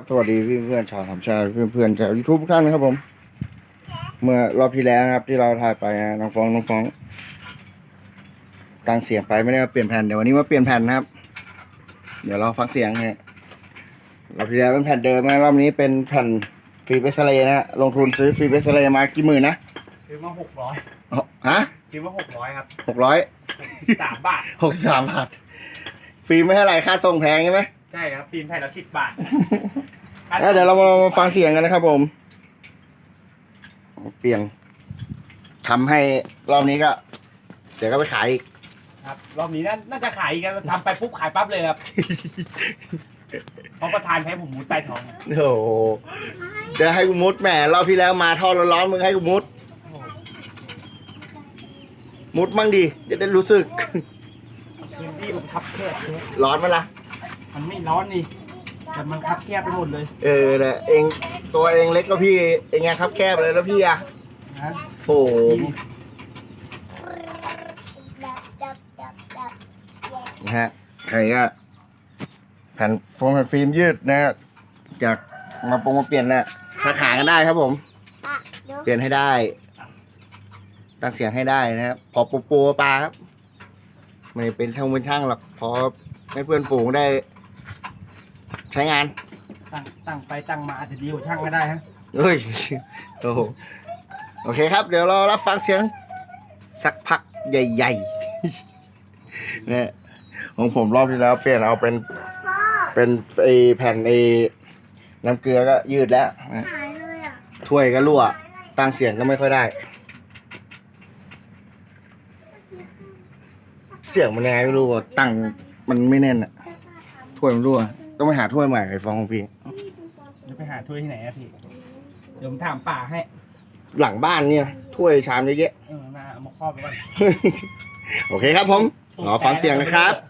ครับสวัสดีเพื่อนๆชาวสามชาติเพื่อนๆชาวยูทูบทุกท่านนะครับผม เมื่อรอบที่แล้วนะครับ ที่เราถ่ายไปนะน้องฟ้องน้องฟ้องตั้งเสียงไปไม่ได้มาเปลี่ยนแผ่นเดี๋ยววันนี้มาเปลี่ยนแผ่นนะครับ เดี๋ยวเราฟังเสียงฮะรอบที่แล้วเป็นแผ่นเดิมนะรอบนี้เป็นแผ่นฟรีเบสเลย์นะฮะลงทุนซื้อฟรีเบสเลย์มากี่หมื่นนะซื้อมาหกร้อยอ๋อฮะซื้อมาหกร้อยครับหกร้อยสามบาทหกสิบสามบาทฟรีไม่เท่าไหร่ค่าส่งแพงใช่ไหม ใช่ครับฟิล์มแผ่นละสิบบาทแล้วเดี๋ยวเรามามาฟังเสียงกันนะครับผม เปลี่ยนทำให้รอบนี้ก็ เดี๋ยวก็ไปขายอีก ครับรอบนี้น่าน่าจะขายอีกันทำไปปุ๊บขายปั๊บเลยครับ เพราะประธานใช้ผมมุดใต้ท้องครับโอ้โหเดี๋ยวให้กูมุดแหมรอบที่แล้วมาทอดร้อนๆมึงให้กูมุด มุดมั่งดีจะได้รู้สึก พื้นที่ผมคับแคบเลยร้อนไหมล่ะ มันไม่ร้อนนี่ แต่มันคับแคบไปหมดเลยเออเนี่ยเองตัวเองเล็กก็พี่เองไงครับแคบเลยแล้วพี่อะนะโอ้โหที่นะฮะใครก็แผ่นโฟมแผ่นฟิล์มยืดนะฮะอยากมาปรุงมาเปลี่ยนนะราคากันได้ครับผม เปลี่ยนให้ได้ ตั้งเสียงให้ได้นะครับพอปูปูปลาครับไม่เป็นช่างเป็นช่างหรอกพอให้เพื่อนฝูงได้ ใช้งานตั้งตั้งไปตั้งมาอาจจะดีกว่าช่างก็ได้ฮะเฮ้ยโอ้โหโอเคครับ เดี๋ยวเรารับฟังเสียง สักพักใหญ่ๆเนี่ยของผมรอบที่แล้วเปลี่ยนเอาเป็นเป็นไอแผ่นไอน้ำเกลือก็ยืดแล้วนะหายเลยอะถ้วยก็รั่ว ตั้งเสียงก็ไม่ค่อยได้ เสียงมันยังไงไม่รู้ว่าตั้งมันไม่แน่นอะถ้วยมันรั่ว ต้องไปหาถ้วยใหม่ไอ้ฟองของพี่ จะไปหาถ้วยที่ไหนอะพี่ เดี๋ยวผมถามป่าให้ หลังบ้านเนี่ย ถ้วยชามเยอะแยะ เออมาเอามาครอบไปก่อน โอเคครับผมรอฟังเสียงนะครับเ